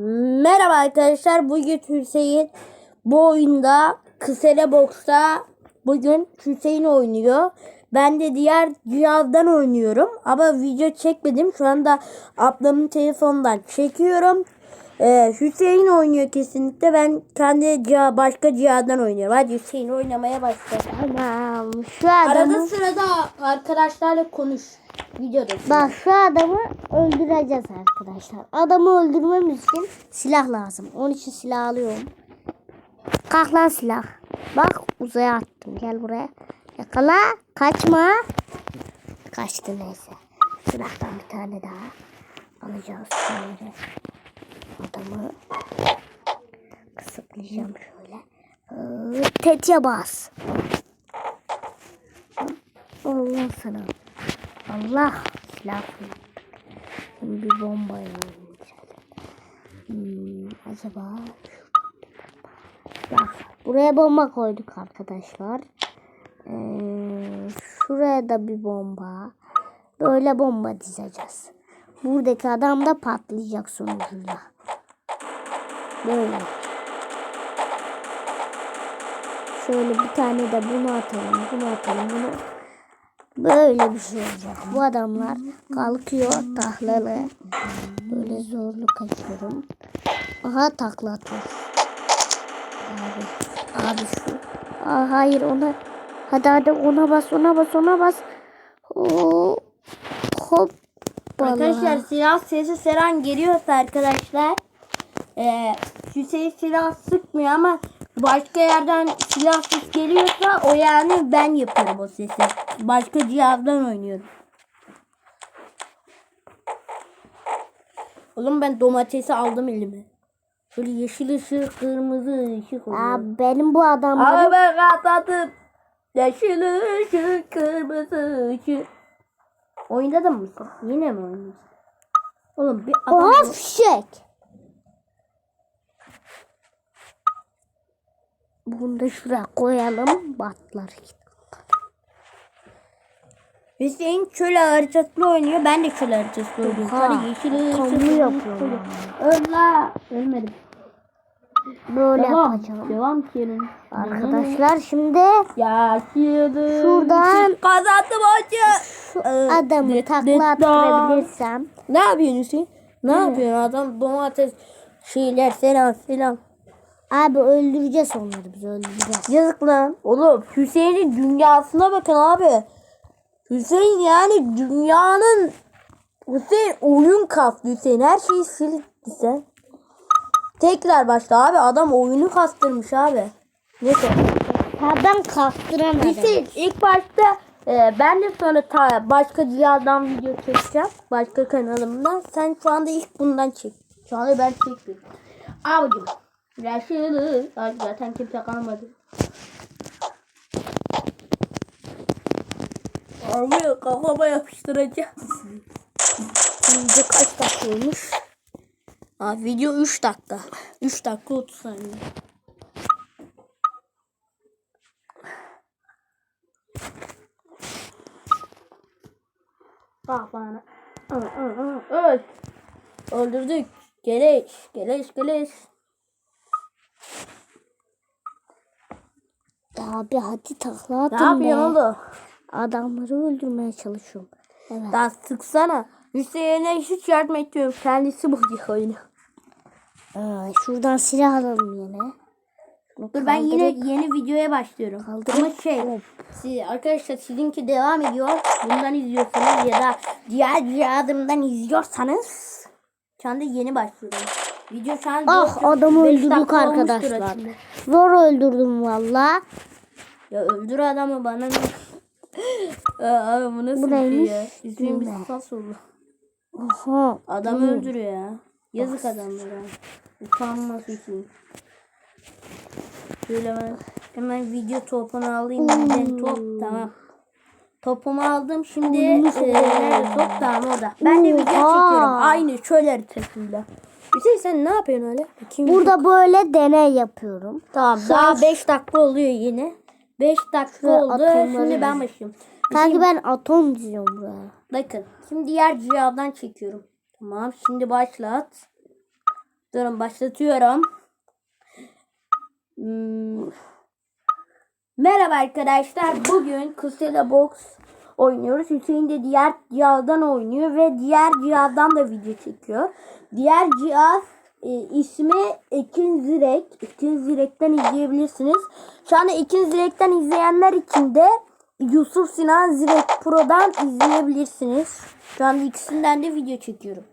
Merhaba arkadaşlar. Bugün Hüseyin bu oyunda Kısele Box'ta bugün Hüseyin oynuyor. Ben de diğer cihazdan oynuyorum. Ama video çekmedim. Şu anda ablamın telefonundan çekiyorum. Ee, Hüseyin oynuyor kesinlikle. Ben kendi ciha- başka cihazdan oynuyorum. Hadi Hüseyin oynamaya başla. Tamam. Şu adamı, Arada sırada arkadaşlarla konuş. Videoda. bak şu adamı öldüreceğiz arkadaşlar. Adamı öldürmemiz için silah lazım. Onun için silah alıyorum. Kalk lan silah. Bak uzaya attım. Gel buraya. Yakala. Kaçma. Kaçtı neyse. Silahtan bir tane daha alacağız. Şöyle. Adamı kısıtlayacağım şöyle. Tetiğe bas. Allah sana. Allah silah fırlattı. Şimdi bir bomba oynayacağız. Hmm, acaba Bak buraya bomba koyduk arkadaşlar. Ee, şuraya da bir bomba. Böyle bomba dizeceğiz. Buradaki adam da patlayacak sonucunda. Böyle. Şöyle bir tane de bunu atalım, bunu atalım, bunu. Böyle bir şey olacak. Bu adamlar kalkıyor tahlalı. Böyle zorlu kaçıyorum. Aha takla atıyor. Abi, abi şu. Aa, hayır ona. Hadi hadi ona bas, ona bas, ona bas. Oo, hop. Arkadaşlar silah sesi Seren geliyorsa arkadaşlar e, Hüseyin silah sıkmıyor ama başka yerden silah ses geliyorsa o yani ben yaparım o sesi. Başka cihazdan oynuyorum. Oğlum ben domatesi aldım elime. Böyle yeşil ışık, kırmızı ışık oluyor. Aa, benim bu adamları Ama ben katladım. Yeşil ışık, kırmızı ışık. Oyunda da mısın? Yine mi oynuyorsun? Oğlum bir adam... Oha fişek. Bunu da şuraya koyalım. Batlar. Hüseyin çöl haritasında oynuyor. Ben de çöl haritasında oynuyorum. Sarı yeşil kırmızı yapıyorum. Öl Ölmedim. Böyle Devam. yapacağım. Devam Kerim. Arkadaşlar şimdi Yaşlı. Şuradan- Kazandım hocam. şu Ee, adamı dıt takla attırabilirsem. Ne yapıyorsun Hüseyin? Ne yapıyorsun adam domates şeyler selam selam. Abi öldüreceğiz onları biz öldüreceğiz. Yazık lan. Oğlum Hüseyin'in dünyasına bakın abi. Hüseyin yani dünyanın Hüseyin oyun kastı Hüseyin. Her şeyi sildi sen. Tekrar başla abi. Adam oyunu kastırmış abi. Neyse. Ha ben kaptıramadım. Hüseyin ilk başta e, ben de sonra ta, başka cihazdan video çekeceğim. Başka kanalımdan. Sen şu anda ilk bundan çek. Şu anda ben çekiyorum. Abicim. Ay, Zaten kimse kalmadı. Abi kafama yapıştıracağım. Şimdi kaç dakika olmuş? Aa, video 3 dakika. 3 dakika 30 saniye. Aa, aa, Öl. Öldürdük. Geleş. Geleş geleş. Abi hadi takla Ne atın yapıyorsun be. oğlum? Adamları öldürmeye çalışıyorum. Evet. Daha sıksana. Hüseyin'e hiç yardım etmiyorum. Kendisi buluyor oyunu. Aa, şuradan silah alalım yine. Şunu Dur ben yine kaldırıp- yeni videoya başlıyorum. Kaldırıp- Ama şey siz, arkadaşlar sizinki devam ediyor. Bundan izliyorsanız ya da diğer cihazımdan izliyorsanız şu anda yeni başlıyorum. Video an Ah adamı öldürdük arkadaşlar. Zor öldürdüm valla. Ya öldür adamı bana ne? Aa, bu nasıl Bu bir şey neymiş? ya? Bir Düğme. sas oldu. Oha. Adamı öldürüyor ya. Yazık adamlara. Utanmaz Hüseyin. Şöyle ben hemen video topunu alayım. Bizden top tamam. Topumu aldım. Şimdi eee nerede top tamam orada. Ben de video çekiyorum. Aynı çöl haritasıyla. Hüseyin sen ne yapıyorsun öyle? Bakayım. Burada böyle deney yapıyorum. Tamam daha 5 dakika oluyor yine. 5 dakika oldu. Şimdi ben başlıyorum. Kanki ben atom diziyorum buraya. Bakın. Şimdi diğer cihazdan çekiyorum. Tamam. Şimdi başlat. Durun başlatıyorum. Hmm. Merhaba arkadaşlar. Bugün Kusela Box oynuyoruz. Hüseyin de diğer cihazdan oynuyor ve diğer cihazdan da video çekiyor. Diğer cihaz e, ismi Ekin Zirek. Ekin Zirek'ten izleyebilirsiniz. Şu anda Ekin Zirek'ten izleyenler için de Yusuf Sinan Zirek Pro'dan izleyebilirsiniz. Şu anda ikisinden de video çekiyorum.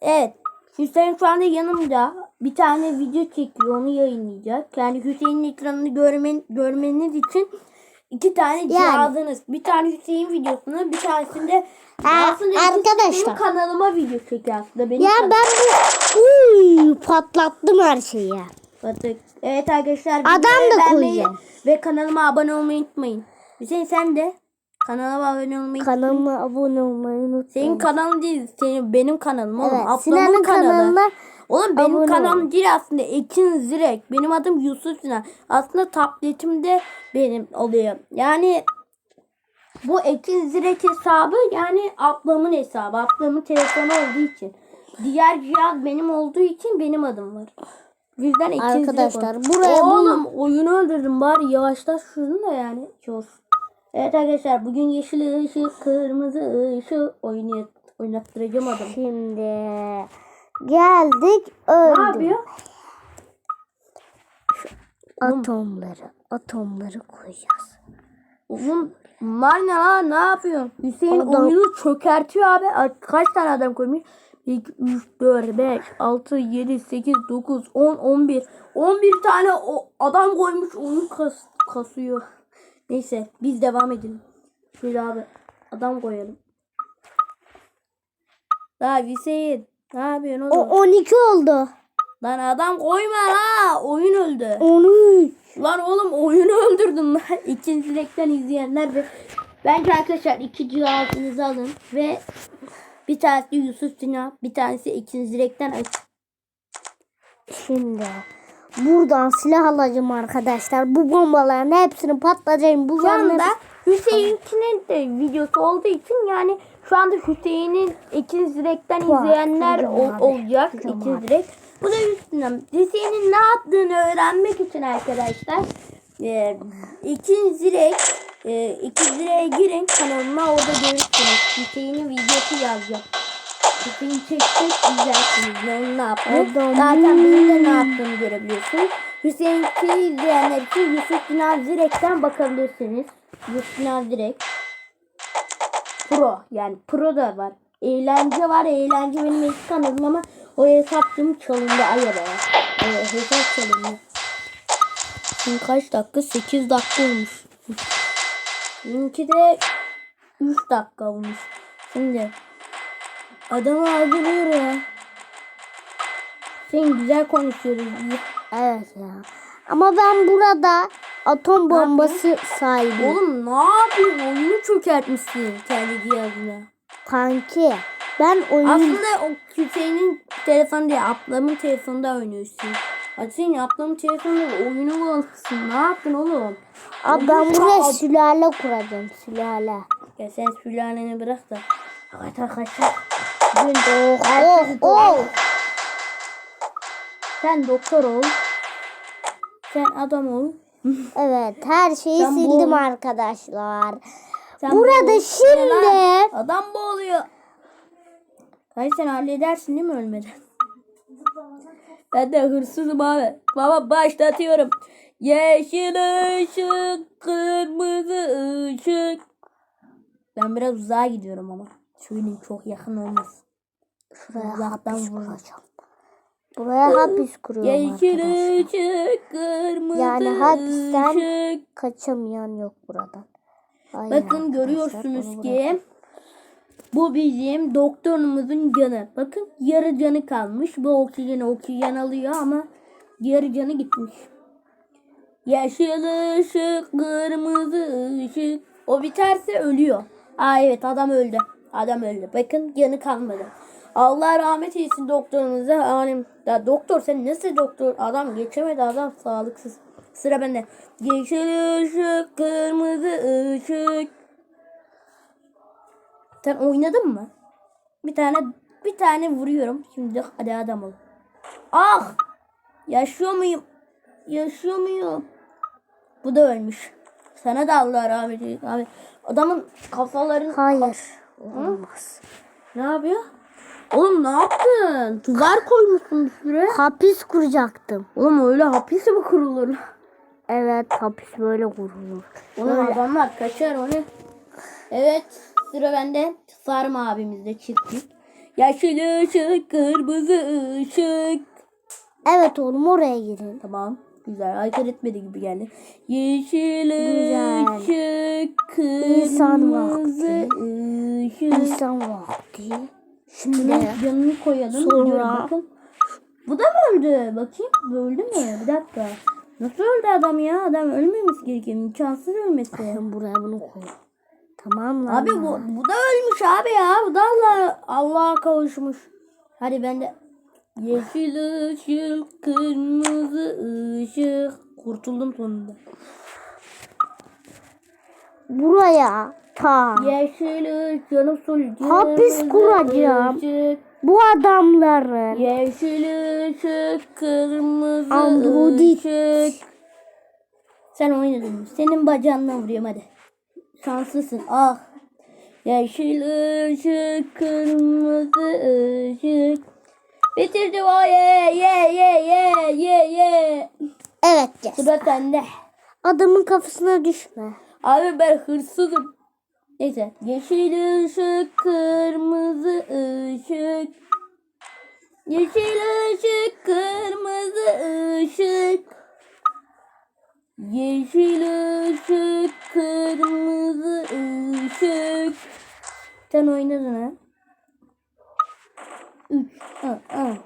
Evet. Hüseyin şu anda yanımda bir tane video çekiyor. Onu yayınlayacak. Yani Hüseyin'in ekranını görmen, görmeniz için iki tane cihazınız. Bir tane Hüseyin videosunu bir tanesinde Aa, aslında arkadaşlar. benim kanalıma video çekiyor aslında. Benim Ya kanalım. ben bu Uy, patlattım her şeyi. Batık. Evet arkadaşlar. Adam videoyu da beğenmeyi koyacağım. Ve kanalıma abone olmayı unutmayın. Hüseyin sen de kanalıma abone olmayı Kanalıma abone olmayı unutmayın. Senin kanalın değil. Senin benim kanalım oğlum. Evet, Ablamın Sinan'ın kanalı. kanalına Oğlum benim abone kanalım değil aslında. Ekin Zirek. Benim adım Yusuf Sinan. Aslında tabletimde benim oluyor. Yani bu Ekin Zirek hesabı yani ablamın hesabı. Ablamın telefonu olduğu için. Diğer cihaz benim olduğu için benim adım var. Bizden Ekin Arkadaşlar, Zirek buraya bu- Oğlum oyunu öldürdüm bari yavaşlaş şunu da yani. Çok. Evet arkadaşlar bugün yeşil ışık, kırmızı ışık oyunu oynattıracağım adamı. Şimdi geldik Ne öldüm. yapıyor? Atomları, atomları koyacağız. Oğlum var ne lan ne yapıyorsun? Hüseyin Adam- oyunu çökertiyor abi. Kaç tane adam koymuş? 2, 3, 4, 5, 6, 7, 8, 9, 10, 11. 11 tane adam koymuş oyun kas kasıyor. Neyse biz devam edelim. Şöyle abi adam koyalım. Daha Hüseyin ne yapıyorsun O oğlum? 12 oldu. Lan adam koyma la oyun öldü. 13. Lan oğlum oyunu öldürdüm lan. İkinci direkten izleyenler ve bence arkadaşlar iki cihazınızı alın ve bir tanesi Yusuf Sina, bir tanesi ikinci direkten aç. Şimdi buradan silah alacağım arkadaşlar. Bu bombaların hepsini patlatacağım. Bu Şu anda Hüseyin'in de videosu olduğu için yani şu anda Hüseyin'in ikinci direkten izleyenler ol- olacak. ikinci abi. direkt. Bu da Hüseyin'in. Hüseyin'in ne yaptığını öğrenmek için arkadaşlar e, ikinci direkt e, ikinci direğe girin kanalıma orada görürsünüz. Hüseyin'in videosu Hüseyin çekecek izlersiniz. Ne onun ne. Adam. Zaten benim de ne yaptığımı görebiliyorsunuz. Hüseyin'i izleyenler için Yusuf Sinan Direk'ten bakabilirsiniz. Yusuf Sinan Direk. Pro yani pro da var. Eğlence var. Eğlence benim eski kanalım ama o hesapçım çalındı. Ay be. Evet, hesap çalındı. Şimdi kaç dakika? 8 dakika olmuş. Benimki de 3 dakika olmuş. Şimdi adamı öldürüyor ya. Sen güzel konuşuyoruz. Evet ya. Ama ben burada atom bombası sahibiyim. Oğlum ne yapıyorsun? Oyunu çökertmişsin kendi cihazına. Kanki ben oyun Aslında o Hüseyin'in telefonu değil, ablamın telefonunda oynuyorsun. Hüseyin ablamın telefonunda oyunu mu almışsın? Ne yaptın oğlum? Abi ben buraya sülale kuracağım sülale. Ya sen sülaleni bırak da. Evet arkadaşlar. Bugün Oh oh oh. Sen doktor ol. Sen adam ol. Evet her şeyi Sen sildim arkadaşlar. Sen Burada bu- şimdi- lan? Adam boğuluyor. Hayır sen halledersin değil mi ölmeden? Ben de hırsızım abi. Baba başlatıyorum. Yeşil ışık, kırmızı ışık. Ben biraz uzağa gidiyorum ama. Söyleyeyim çok yakın olmaz. Şuraya vurun. kuracağım. Buraya hapis kuruyorum arkadaşlar. Yani hapisten-. Kaçamayan yok buradan. Aynen Bakın görüyorsunuz ki bu bizim doktorumuzun canı. Bakın yarı canı kalmış. Bu oksijeni oksijen alıyor ama yarı canı gitmiş. Yeşil ışık, kırmızı ışık. O biterse ölüyor. Aa evet adam öldü. Adam öldü. Bakın canı kalmadı. Allah rahmet eylesin doktorumuza. Yani, ya doktor sen nasıl doktor? Adam geçemedi adam sağlıksız. Sıra bende. Yeşil ışık, kırmızı ışık. Sen oynadın mı? Bir tane bir tane vuruyorum. Şimdi hadi adam ol. Ah! Yaşıyor muyum? Yaşıyor muyum? Bu da ölmüş. Sana da Allah rahmet eylesin abi. Adamın kafaların... Hayır. Olmaz. Ne yapıyor? Oğlum ne yaptın? Tuzar koymuşsun bir sürü. Hapis kuracaktım. Oğlum öyle hapis mi kurulur? Evet hapis böyle kurulur. Oğlum adamlar kaçar o ne? Evet sıra bende. Sarma abimizde çiftlik. Yeşil ışık, kırmızı ışık. Evet oğlum oraya girin. Tamam. Güzel. Hareket etmedi gibi geldi. Yeşil ışık, kırmızı ışık. İnsan vakti. Şimdi Şunun yanını koyalım. Sonra- bakın. Bu da mı öldü? Bakayım. Öldü mü? Bir dakika. Nasıl öldü adam ya? Adam ölmemesi gerekiyor. İmkansız ölmesi. ben buraya bunu koy. Tamam mı? Abi bu, bu da ölmüş abi ya. Bu da Allah Allah'a kavuşmuş. Hadi ben de yeşil ışık, kırmızı ışık. Kurtuldum sonunda. Buraya ta. Yeşil ışık, sul. Hapis kuracağım. ışık. Bu adamların Yeşil ışık, kırmızı Androdit. ışık. Sen oynadın. Senin bacağına vuruyorum hadi. Şanslısın. Ah. Yeşil ışık, kırmızı ışık. Bitirdim o ye ye ye ye ye ye. Evet yes. Sıra sende. Adamın kafasına düşme. Abi ben hırsızım. Neyse. Yeşil ışık, kırmızı ışık. Yeşil ışık, kırmızı ışık. Yeşil ışık, kırmızı ışık. Sen oynadın ha? Üç. Ha, ha.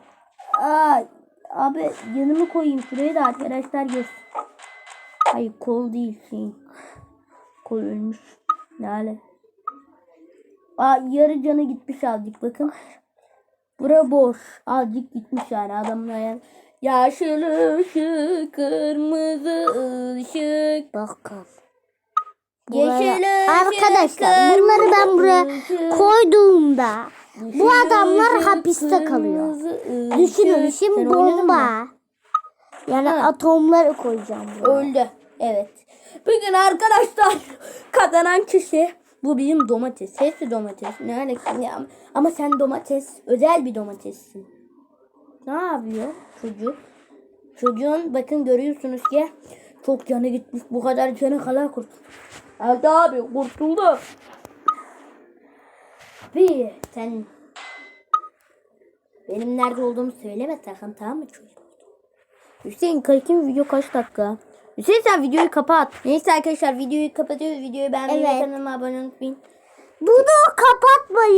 Aa, abi yanımı koyayım şuraya da arkadaşlar görsün. Hayır kol değil şey. Kol ölmüş. Lale. Aa yarı canı gitmiş azıcık bakın. Bura boş. Azıcık gitmiş yani adamın ayağı. Yeşil ışık, kırmızı ışık. Bakın. Yeşil Arkadaşlar bunları ben buraya koyduğumda bu adamlar hapiste kalıyor. ışık. Düşünün şimdi bomba. Yani Ha. atomları koyacağım buraya. Öldü. Evet. Bugün arkadaşlar kazanan kişi bu bizim domates. Hepsi domates. Ne alakası ya? Ama sen domates. Özel bir domatessin. Ne yapıyor çocuk? Çocuğun bakın görüyorsunuz ki çok canı gitmiş. Bu kadar canı kala kurt. Evet abi kurtuldu. Bir sen benim nerede olduğumu söyleme sakın tamam mı çocuk? Hüseyin Kayık'ın video kaç dakika? Hüseyin sen videoyu kapat. Neyse arkadaşlar videoyu kapatıyoruz. Videoyu beğenmeyi ve Evet. kanalıma abone unutmayın. Bunu kapatmayın.